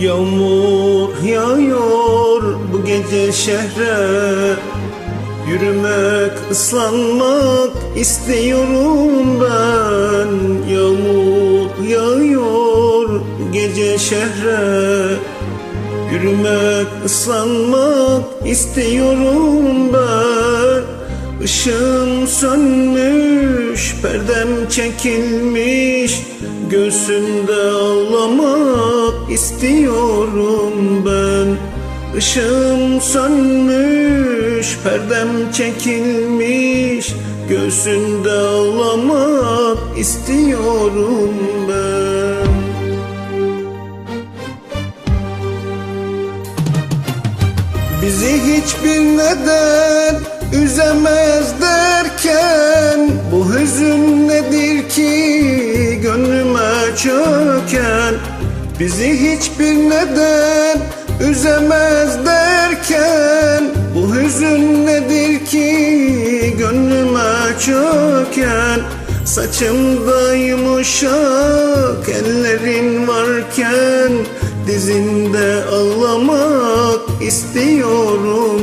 Yağmur yağıyor bu gece şehre. Yürümek, ıslanmak istiyorum ben. Yağmur yağıyor bu gece şehre. Yürümek, ıslanmak istiyorum ben Işığım sönmüş, perdem çekilmiş. Göğsümde ağlamak istiyorum ben. Işığım sönmüş, perdem çekilmiş. Göğsünde ağlamak istiyorum ben. Bizi hiçbir neden üzemez Bizi hiçbir neden üzemez derken Bu hüzün nedir ki gönlüme çöken Saçımda yumuşak ellerin varken Dizinde ağlamak istiyorum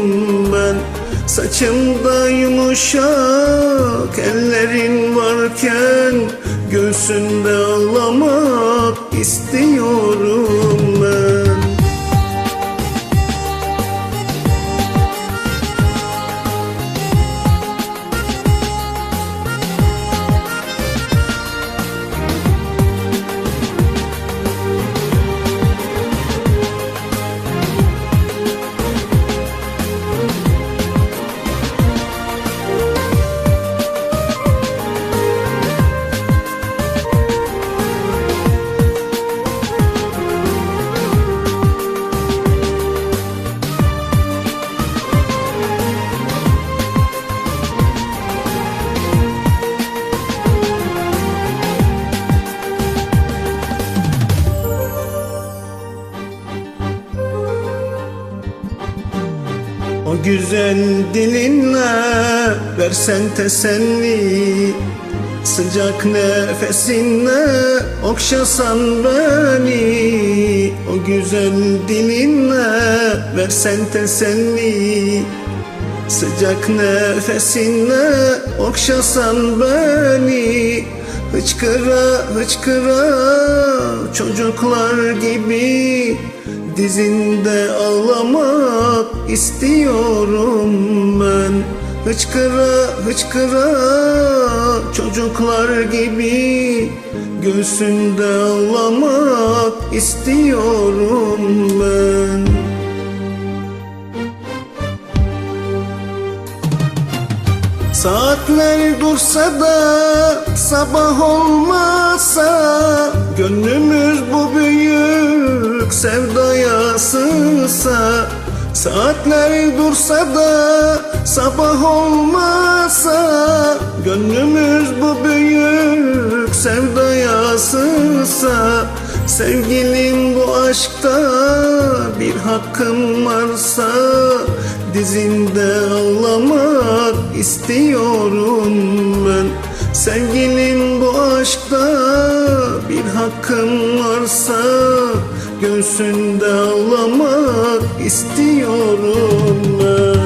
ben. Saçımda yumuşak ellerin varken Göğsünde ağlamak istiyorum güzel dilinle versen teselli Sıcak nefesinle okşasan beni. O güzel dilinle versen teselli Sıcak nefesinle okşasan beni. Hıçkıra hıçkıra çocuklar gibi Dizinde ağlamak istiyorum ben. Hıçkıra hıçkıra çocuklar gibi Göğsünde ağlamak istiyorum ben. Saatler dursa da sabah olmasa Gönlümüz bu büyük sevdaya sığsa Saatler dursa da sabah olmasa Gönlümüz bu büyük sevdaya sığsa Sevgilim bu aşkta bir hakkım varsa Dizinde ağlamak istiyorum ben. Sevgilim bu aşkta bir hakkım varsa Göğsünde ağlamak istiyorum ben